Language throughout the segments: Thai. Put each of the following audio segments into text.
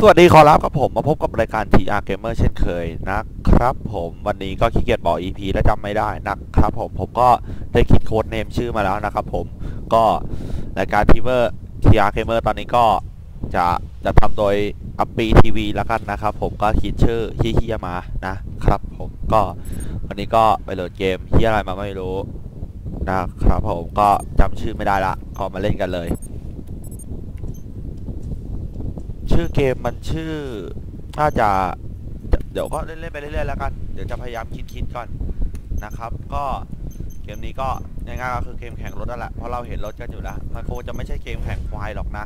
สวัสดีขอรับครับผมมาพบกับรายการ TR Gamer เช่นเคยนะครับผมวันนี้ก็ขี้เกียจบอก EP และจำไม่ได้นะครับผมผมก็ได้คิดโค้ดเนมชื่อมาแล้วนะครับผมก็รายการ TR TR Gamer ตอนนี้ก็จะจะทำโดยอัปปีทีวีแล้วกันนะครับผมก็คิดชื่อเฮียมานะครับผมก็วันนี้ก็ไปโหลดเกมเฮียอะไรมาไม่รู้นะครับผมก็จำชื่อไม่ได้ละก็มาเล่นกันเลย ชื่อเกมมันชื่อน่าจะเดี๋ยวก็เล่นๆไปเรื่อยๆแล้วกัน เดี๋ยวจะพยายามคิดๆก่อนนะครับ ก็เกมนี้ก็ง่ายๆก็คือเกมแข่งรถนั่นแหละเพราะเราเห็นรถกันอยู่แล้วมันคงจะไม่ใช่เกมแข่งควายหรอกนะ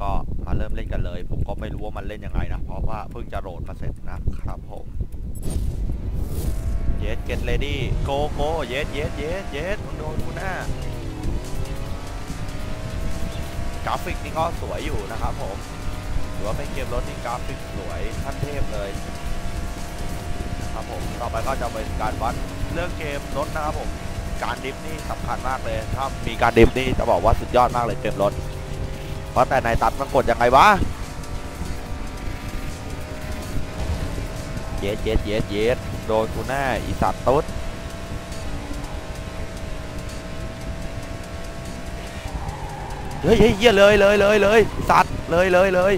ก็มาเริ่มเล่นกันเลย ผมก็ไม่รู้ว่ามันเล่นยังไงนะเพราะว่าเพิ่งจะโหลดมาเสร็จนะครับผมเยสเกตเลดี้โกโก้เยสเยสเยสเยสมึงโดนกูหน้า ราฟิกนี่ก็สวยอยู่นะครับผมถือว่าเป็นเกมรถที่กราฟิกสวยขั้นเทพเลยนะครับผมต่อไปก็จะเป็นการวัดเรื่องเกมรถนะครับผมการดิฟนี่สำคัญมากเลยถ้ามีการดิฟนี่จะบอกว่าสุดยอดมากเลยเกมรถเพราะแต่ในตัดมันกดยังไงวะเย็ดเย็ดเย็ดเย็ดโดนกูแน่อีสัตว์ตุ๊ด เฮ้ยเฮ้ยเหี้ยเลยเลยเลยเลยสัตว์เลยเลยเลย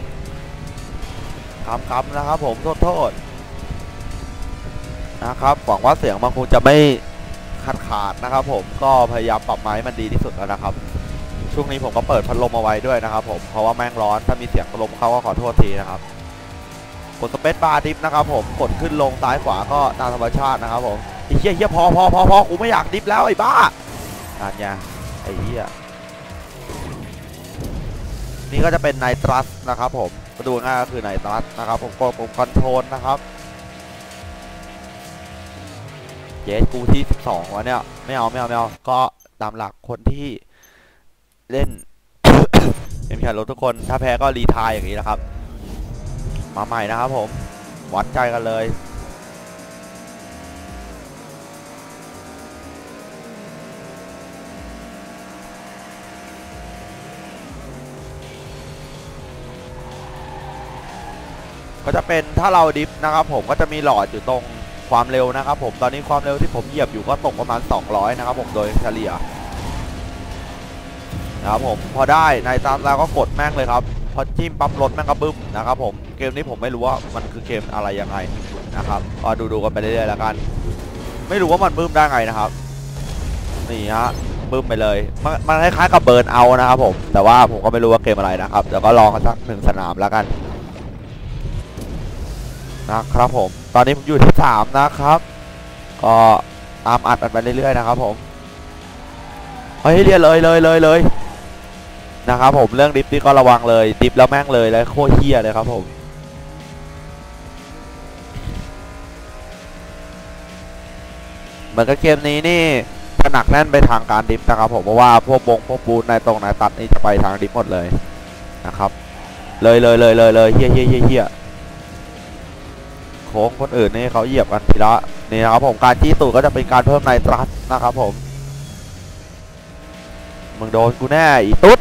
คำคำนะครับผมโทษโทษนะครับหวังว่าเสียงมันคงจะไม่ขาดขาดนะครับ ผมก็พยายามปรับไม้มันดีที่สุดแล้วนะครับ ช่วงนี้ผมก็เปิดพัดลมเอาไว้ด้วยนะครับ ผมเพราะว่าแม่งร้อนถ้ามีเสียงพัดลมเข้าก็ขอโทษทีนะครับกดสเปซบาร์ดิฟนะครับ ผมกดขึ้นลงซ้ายขวาก็ตามธรรมชาตินะครับผมไอ้เหี้ยเหี้ยพอพอพอพอกูไม่อยากดิฟแล้วไอ้บ้าอ่านไงไอ้เหี้ย นี่ก็จะเป็นไนตรัสนะครับผมมาดูง่ายก็คือไนตรัสนะครับผมกดปุ่มคอนโทรลนะครับเยสกูที่ 12วะเนี่ยไม่เอาไม่เอาไม่เอาก็ตามหลักคนที่เล่นเป็นแข่งรถทุกคน ถ้าแพ้ก็รีทายอย่างนี้นะครับ มาใหม่นะครับผม วัดใจกันเลย ก็จะเป็นถ้าเราดิฟนะครับผมก็จะมีหลอดอยู่ตรงความเร็วนะครับผมตอนนี้ความเร็วที่ผมเหยียบอยู่ก็ตกประมาณ 200 นะครับผมโดยเฉลี่ยนะครับผมพอได้ในตามแล้วก็กดแม่งเลยครับพอจิ้มปั๊บรถแม่งก็บึ้มนะครับผมเกมนี้ผมไม่รู้ว่ามันคือเกมอะไรยังไงนะครับก็ดูดูๆกันไปเรื่อยๆแล้วกัน ไม่รู้ว่ามันบึ้มได้ไงนะครับนี่ฮะบึ้มไปเลยมันมันคล้ายๆกับเบิร์นเอานะครับผมแต่ว่าผมก็ไม่รู้ว่าเกมอะไรนะครับเดี๋ยวก็ลองกันสักหนึ่งสนามแล้วกัน นะครับผม ตอนนี้ผมอยู่ที่สามนะครับ ก็ตามอัดกันไปเรื่อยๆนะครับ ผม เฮ้ยเรียนเลยเลยเลยเลยนะครับผมเรื่องดิฟนี่ก็ระวังเลยดิฟแล้วแม่งเลยแล้วโคตรเฮี้ยเลยครับผมเหมือนกับเกมนี้นี่จะหนักแน่นไปทางการดิฟนะครับผมเพราะว่าพวกบงพวกบูนในตรงไหนตัดนี่จะไปทางดิฟหมดเลยนะครับ เลยเลยเลยเลยเลยเฮียเฮี้ยเฮี้ยเฮี้ย โค้งคนอื่นนี่เขาเหยียบกันทีละนี่นะครับผมการจี้ตูดก็จะเป็นการเพิ่มไนตรัสนะครับผมมึงโดนกูแน่อีตุ๊ด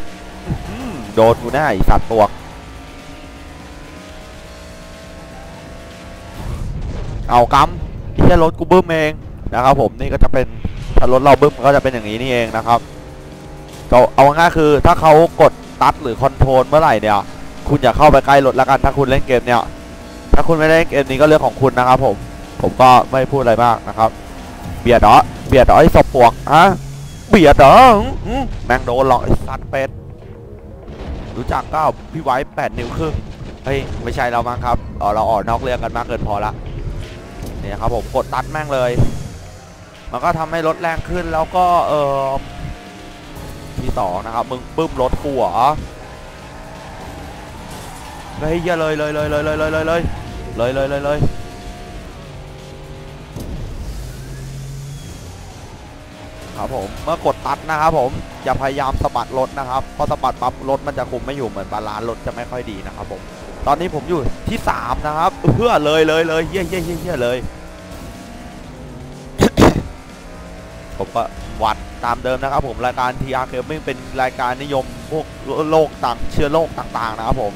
โดนกูแน่อีสัตว์ตัวเอากำที่รถกูบึ้มเองนะครับผมนี่ก็จะเป็นถ้ารถเราบึ้มก็จะเป็นอย่างนี้นี่เองนะครับก็เอาง่ายคือถ้าเขากดตัดหรือคอนโทรลเมื่อไหร่เนี่ย คุณอย่าเข้าไปใกล้รถแล้วกันถ้าคุณเล่นเกมเนี่ย ถ้าคุณไม่ได้เกมนี้ก็เรื่องของคุณนะครับ ผม ผมก็ไม่พูดอะไรมากนะครับ เบียดเหรอเบียดเหรอไอ้ศพปวกฮะเบียดเหรอแมงโดนหรอกไอ้สัตว์เป็ดรู้จักก็พี่ไว้แปดนิ้วครึ่งเฮ้ยไม่ใช่เรามั้งครับเราอ่อนนอกเรื่องกันมากเกินพอละเนี่ยครับผมกดตัดแม่งเลย มันก็ทำให้รถแรงขึ้นแล้วก็เออที่สองนะครับมึงปึ้มรถขั่หเฮ้ยเยอะเลยเลยเลยเลยเลยเลยเลย เลยเลยเลยเลยครับผมเมื่อกดตัดนะครับผมอย่าพยายามสะบัดรถนะครับเพราะสะบัดปั๊บรถมันจะคุมไม่อยู่เหมือนบาลานซ์รถจะไม่ค่อยดีนะครับผมตอนนี้ผมอยู่ที่สามนะครับเพื่อเลยเลยเลยเฮี้ยเฮี้ยเยเฮี้ยเลย ผมก็วัดตามเดิมนะครับผมรายการ TR Gaming เป็นรายการนิยมพวกโรคต่างเชื้อโรคต่างๆนะครับผม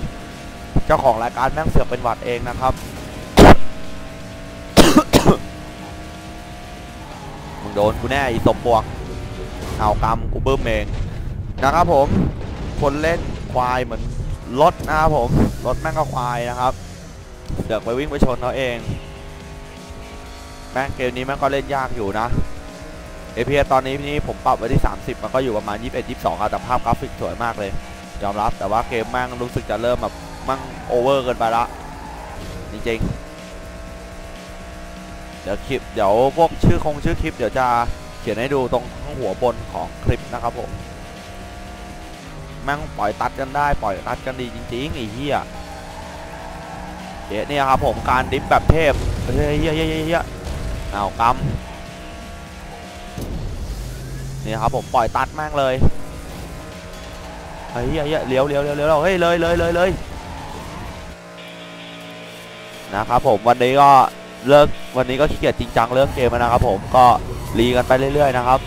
เจ้าของรายการแม่งเสือกเป็นหวัดเองนะครับมึงโดนกูแน่อีตบปวกเอากำกูเบึ้มเองนะครับผม คนเล่นควายเหมือนรถนะครับผมรถแม่งก็ควายนะครับเสือกไปวิ่งไปชนเขาเอง แม่งเกมนี้แม่งก็เล่นยากอยู่นะเอพีตอนนี้นี่ผมปรับไว้ที่ 30 มันก็อยู่ประมาณ 21 22ครับแต่ภาพกราฟิกสวยมากเลย ยอมรับแต่ว่าเกมแม่งรู้สึกจะเริ่มแบบ มั่งโอเวอร์เกินไปละ จริงๆ เดี๋ยวคลิปเดี๋ยวพวกชื่อคงชื่อคลิปเดี๋ยวจะเขียนให้ดูตรงข้างหัวบนของคลิปนะครับผมแม่งปล่อยตัดกันได้ปล่อยตัดกันดีจริงๆไอ้เหี้ยเดี๋ยวนี่ยครับผมการดิฟแบบเทพเฮ้ยเฮ้ยเฮ้ยเฮ้ยเอากำนี่ครับผมปล่อยตัดแม่งเลยเฮ้ยเฮ้ยเฮ้ยเลี้ยวเลี้ยวเลี้ยวเลี้ยวเฮ้ยเลยเลยเลยเลย นะครับผมวันนี้ก็เลิกวันนี้ก็ขี้เกียจจริงจังเลิกเกมแล้วนะครับผมก็รีกันไปเรื่อยๆนะครับ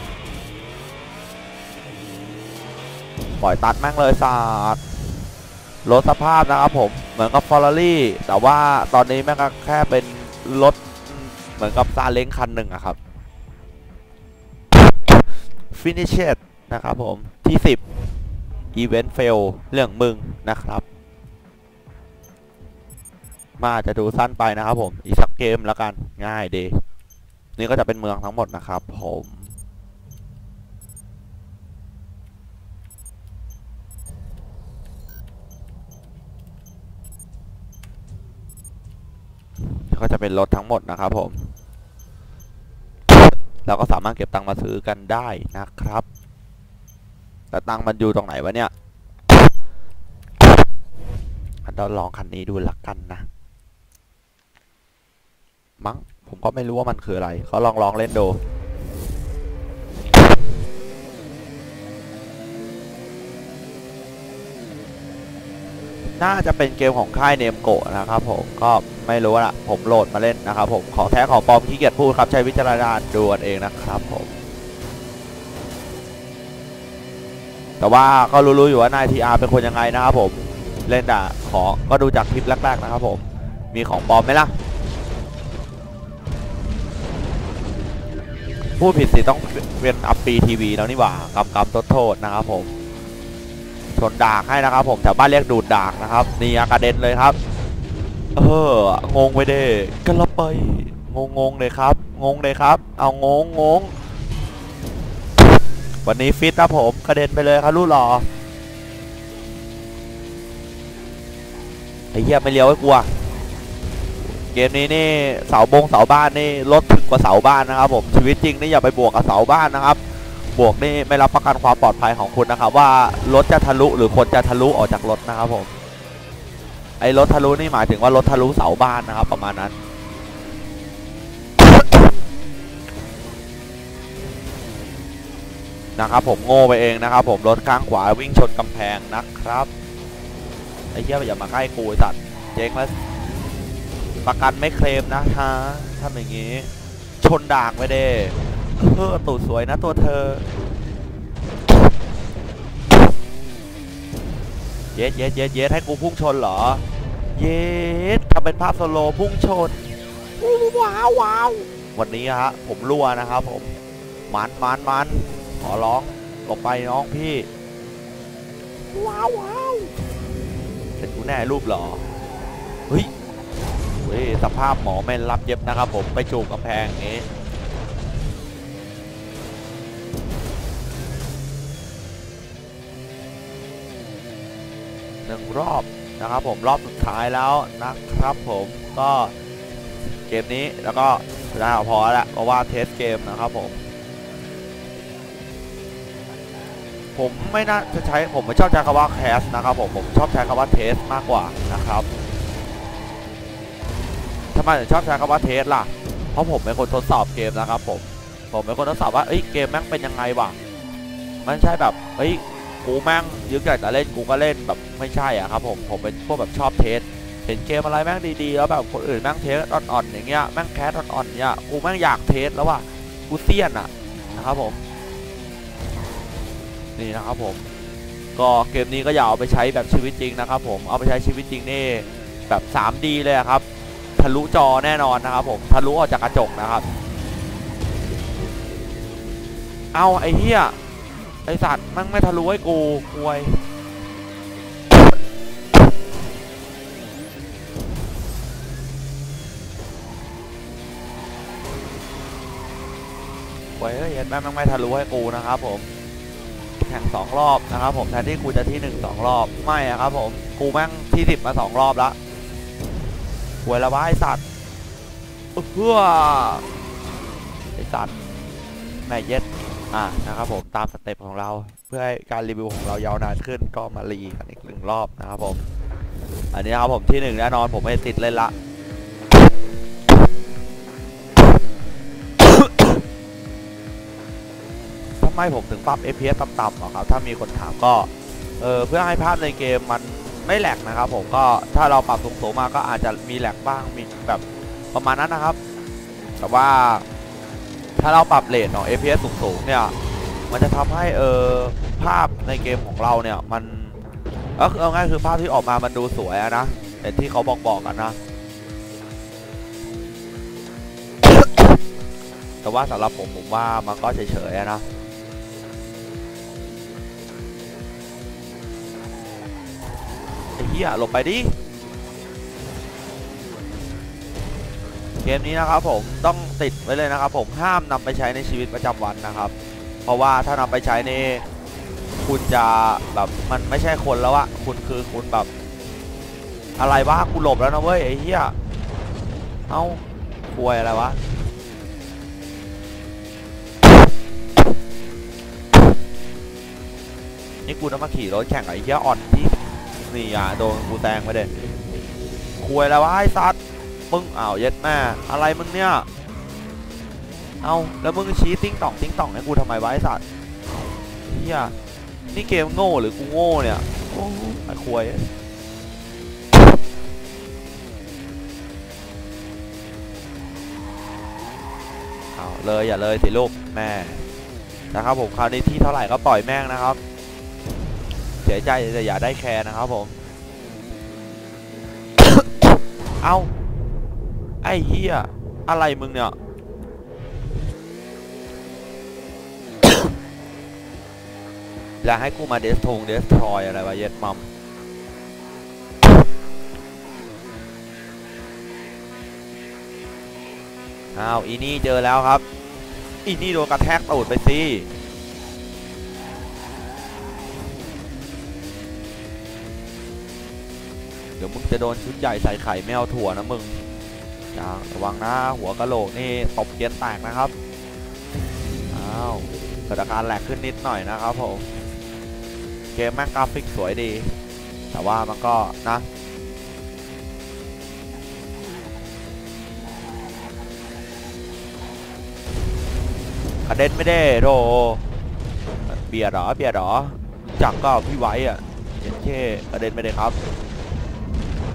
ปล่อยตัดแม่งเลยสาดรถสภาพนะครับผมเหมือนกับฟอร์รารี่แต่ว่าตอนนี้แม่งก็แค่เป็นรถเหมือนกับซาเล้งคันหนึ่งอะครับ Finish นะครับผมที่ 10 Event Fail เรื่องมึงนะครับ มาจะดูสั้นไปนะครับผมอีกสักเกมแล้วกันง่ายดีนี่ก็จะเป็นเมืองทั้งหมดนะครับ ผมก็จะเป็นรถทั้งหมดนะครับผม เราก็สามารถเก็บตังค์มาซื้อกันได้นะครับ แต่ตังค์มันอยู่ตรงไหนวะเนี่ยเราลองคันนี้ดูละกันนะ มั้งผมก็ไม่รู้ว่ามันคืออะไรเขาลองลองเล่นดูน่าจะเป็นเกมของค่ายเนมโกะนะครับผมก็ไม่รู้ละผมโหลดมาเล่นนะครับผมของแท้ของปลอมขี้เกียจพูดครับใช้วิจารณญาณดูกันเองนะครับผมแต่ว่าก็รู้ๆอยู่ว่านายทีอาร์เป็นคนยังไงนะครับผมเล่นด่าขอก็ดูจากคลิปแรกๆนะครับผมมีของปลอมไหมล่ะ พูดผิดสิต้องเป็นอัปปีทีวีแล้วนี่หว่ากำกำโทษโทษนะครับผมชนดากให้นะครับ ผมแถวบ้านเรียกดูดดากนะครับนี่อากระเด็นเลยครับ เอองงไปเด้กันละไปงงงๆเลยครับ งงเลยครับ เอางงงงวันนี้ฟิตนะผมกระเด็นไปเลยครับลูกหล่อไอ้เหี้ยไม่เลี้ยวให้กลัว เกมนี้นี่เสาบงเสาบ้านนี่รถถึกกว่าเสาบ้านนะครับผมชีวิตจริงนี่อย่าไปบวกกับเสาบ้านนะครับ บวกนี่ไม่รับประกันความปลอดภัยของคุณนะครับ ว่ารถจะทะลุหรือคนจะทะลุออกจากรถนะครับผมไอ้รถทะลุนี่หมายถึงว่ารถทะลุเสาบ้านนะครับ ประมาณนั้นนะครับผมโง่ไปเองนะครับ ผมรถข้างขวาวิ่งชนกำแพงนะครับไอ้เหี้ยอย่ามาใกล้กูไอ้สัตว์เจ๊งแล้ว ประกันไม่เคลมนะฮะทำอย่างงี้ ชนดากไปเด้เออตูดสวยนะตัวเธอ เย็ดเย็ดเย็ดเย็ดให้กูพุ่งชนเหรอ เย็ดทำเป็นภาพสโลพุ่งชน ว้าวว้าววันนี้ฮะ ผมรั่วนะครับผม มันมันมันขอร้องหลบไปน้องพี่ ว้าวว้าวเป็นกูแน่รูปเหรอ เฮ้ยเฮ้ย สภาพหมอแม่นรับเย็บนะครับผมไปจูบกำแพงอย่างงี้หนึ่งรอบนะครับผมรอบสุดท้ายแล้วนะครับผมก็เกมนี้แล้วก็พอแล้วเพราะว่าเทสเกมนะครับผม ผมไม่น่าจะใช้ผมไม่ชอบใช้คำว่าแคสนะครับผมผมชอบใช้คำว่าเทสมากกว่านะครับ ไมถึงชอบใช้คำว่าเทสล่ะ เพราะผมเป็นคนทดสอบเกมนะครับผม ผมเป็นคนทดสอบว่าเอ้ยเกมแม่งเป็นยังไงวะมันใช่แบบเฮ้ยกูแม่งยึกอยากจะเล่นกูก็เล่นแบบไม่ใช่อะครับผมผมเป็นพวกแบบชอบเทสเห็นเกมอะไรแม่งดีๆแล้วแบบคนอื่นแม่งเทสอ่อนๆอย่างเงี้ยแม่งแคสอ่อนๆเนี่ยกูแม่งอยากเทสแล้วว่ะกูเซียนอะนะครับผมนี่นะครับผมก็เกมนี้ก็อย่าเอาไปใช้แบบชีวิตจริงนะครับผมเอาไปใช้ชีวิตจริงนี่แบบ 3D เลยครับะลุจอแน่นอนนะครับผมทะลุออกจากกระจกนะครับ เอาไอ้เหี้ยไอสัตว์มันไม่ทะลุให้กูควยไว้เอ้ยเอ็นแม่งแม่งไม่ทะลุให้กูนะครับผมแข่งสองรอบนะครับผมแทนที่กูจะที่หนึ่งสองรอบไม่ครับผมกูแม่งที่สิบมาสองรอบละ หวยละวะไอสัตว์เพื่อไอสัตว์แม่เย็ดอะนะครับผมตามสเต็ปของเราเพื่อให้การรีวิวของเรายาวนานขึ้นก็มารีกันอีกหนึ่งรอบนะครับผม อันนี้นครับผมที่หนึ่งแน่นอนผมไม่ติดเล่นละทำไมผมถึงปรับ FPS ต่ำๆหรอครับ ถ้ามีคนถามก็ เออเพื่อให้ภาพในเกมมัน ไม่แหลกนะครับผมก็ถ้าเราปรับสูงๆมาก็อาจจะมีแหลกบ้างมีแบบประมาณนั้นนะครับ แต่ว่าถ้าเราปรับเรทของ FPS สูงๆเนี่ยมันจะทำให้เออภาพในเกมของเราเนี่ยมันก็คือเอาง่ายคือภาพที่ออกมามันดูสวยะนะแต่ที่เขาบอกบอกกันนะ แต่ว่าสำหรับผมผมว่ามันก็เฉยๆนะ ไอ้เหี้ยหลบไปดิ เกมนี้นะครับผมต้องติดไว้เลยนะครับผมห้ามนำไปใช้ในชีวิตประจำวันนะครับ เพราะว่าถ้านำไปใช้ในคุณจะแบบมันไม่ใช่คนแล้วอะคุณคือคุณแบบ อะไรวะกูหลบแล้วนะเว้ยไอ้เหี้ยเอ้าควยอะไรวะนี่กูต้องมาขี่รถแข่งไอ้เหี้ยอ่อนที่ นี่อะโดนกูแตงไปเด็ควยแล้ววะไอ้สัตว์มึงอ้าวเย็ดแม่อะไรมึงเนี่ยเอาแล้วมึงชี้ติ้งต่องติ้งต่องให้กูทำไมวะไอ้สัตว์เฮียนี่เกมโง่หรือกูโง่เนี่ยโอ้ไอ้ควยเอาเลยอย่าเลยสิลูกแม่นะครับผมคราวนี้ที่เท่าไหร่ก็ปล่อยแม่งนะครับ เสียใจแต่อย่าได้แคร์นะครับผม เอาไอ้เฮียอะไรมึงเนี่ย แล้วให้กูมาเดสทงเดสทรอยอะไรวะเย็ดมัมอ้าวอีนี่เจอแล้วครับ อีนี่โดนกระแทกตูดไปสิ จะโดนชุดใหญ่ใส่ไข่ไม่เอาถั่วนะมึงอย่าระวังนะหัวกะโหลกนี่ตบเกียนแตกนะครับ อ้าวเกิดอาการแหลกขึ้นนิดหน่อยนะครับผมเกมแม่งกราฟิกสวยดี แต่ว่ามันก็นะกระเด็นไม่ได้โดเบียดเหรอเบียดเหรอจักก็พี่ไว้อะเจ็ดเคกระเด็นไม่ได้ครับ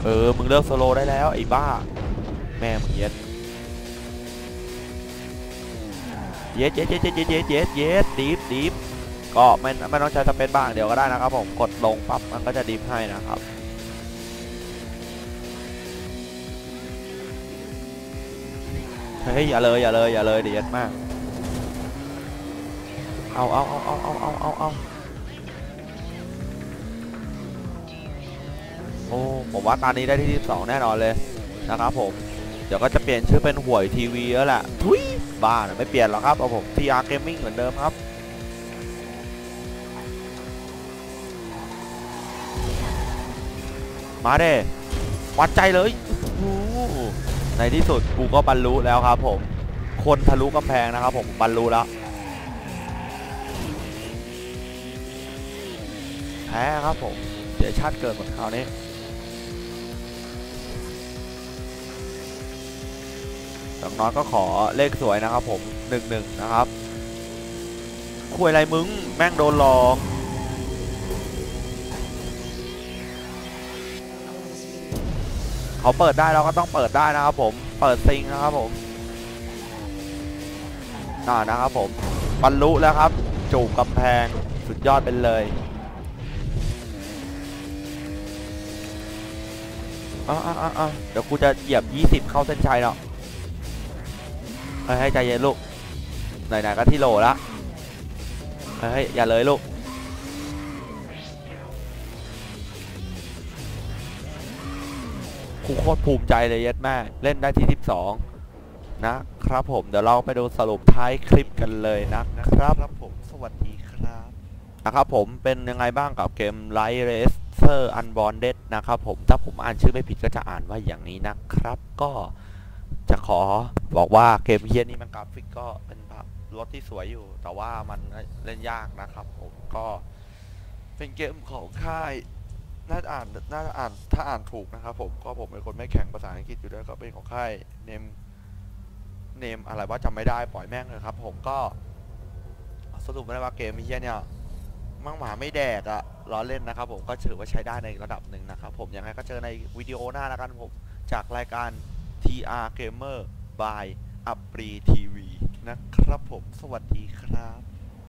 เออ มึงเลิกโซโลได้แล้ว ไอ้บ้า แม่มึงเย็ดเย็ดเย็ดเย็ดเย็ดเย็ดเย็ดเย็ดดีฟดีฟก็ไม่ไม่ต้องใช้สเปซบ้างเดี๋ยวก็ได้นะครับผมกดลงปั๊บมันก็จะดีฟให้นะครับเฮ้ยอย่าเลยอย่าเลยอย่าเลยเดี๋ยวเย็ดมาก เอาเอาเอาเอาเอาเอาเอา โอ้ผมว่าตอนนี้ได้ที่ 12 แน่นอนเลยนะครับผมเดี๋ยวก็จะเปลี่ยนชื่อเป็นหวยทีวีแล้วแหละทุยบ้านะไม่เปลี่ยนหรอกครับเอาผม TR Gaming เหมือนเดิมครับมาเด้วัดใจเลยในที่สุดกูก็บรรลุแล้วครับผม คนทะลุกำแพงนะครับผมบรรลุแล้วแพ้ครับผมเสียชาติเกิดหมดคราวนี้ อย่งน้อยก็ขอเลขสวยนะครับผมหนึ่งหนึ่งนะครับคุยอะไรมึงแม่งโดนหลอกเขาเปิดได้เราก็ต้องเปิดได้นะครับผมเปิดซิงนะครับผมน่านะครับผมบรรลุแล้วครับจูบกำแพงสุดยอดเป็นเลยอ่าอะอะเดี๋ยวกูจะเหยียบ 20 เข้าเส้นชัยเนาะ ให้ใจเย็นลูกไหนๆก็ที่โหลละเฮ้ยอย่าเลยลูกครูโคตรภูมิใจเลยเย็ดแม่เล่นได้ที่ 12 นะครับผมเดี๋ยวเราไปดูสรุปท้ายคลิปกันเลยนะครับครับผมสวัสดีครับนะครับผมเป็นยังไงบ้างกับเกม Light Racer Unbonded นะครับผมถ้าผมอ่านชื่อไม่ผิดก็จะอ่านว่าอย่างนี้นะครับก็ จะขอบอกว่าเกมเฮียนี้มันกราฟิกก็เป็นภาพรถที่สวยอยู่ แต่ว่ามันเล่นยากนะครับ ผมก็เป็นเกมของค่ายน่าจะอ่านน่าจะอ่านถ้าอ่านถูกนะครับ ผมก็ผมเป็นคนไม่แข็งภาษาอังกฤษอยู่ด้วยก็เป็นของค่ายเนมเนมอะไรว่าจำไม่ได้ปล่อยแม่งเลยครับ ผมก็สรุปไม่ได้ว่าเกมเฮียเนี่ยมั่งหมาไม่แดกอะล้อเล่นนะครับ ผมก็ถือว่าใช้ได้ในระดับหนึ่งนะครับ ผมยังไงก็เจอในวิดีโอหน้าแล้วกันผมจากรายการ TR Gamer by อัปรีทีวีนะครับผม สวัสดีครับ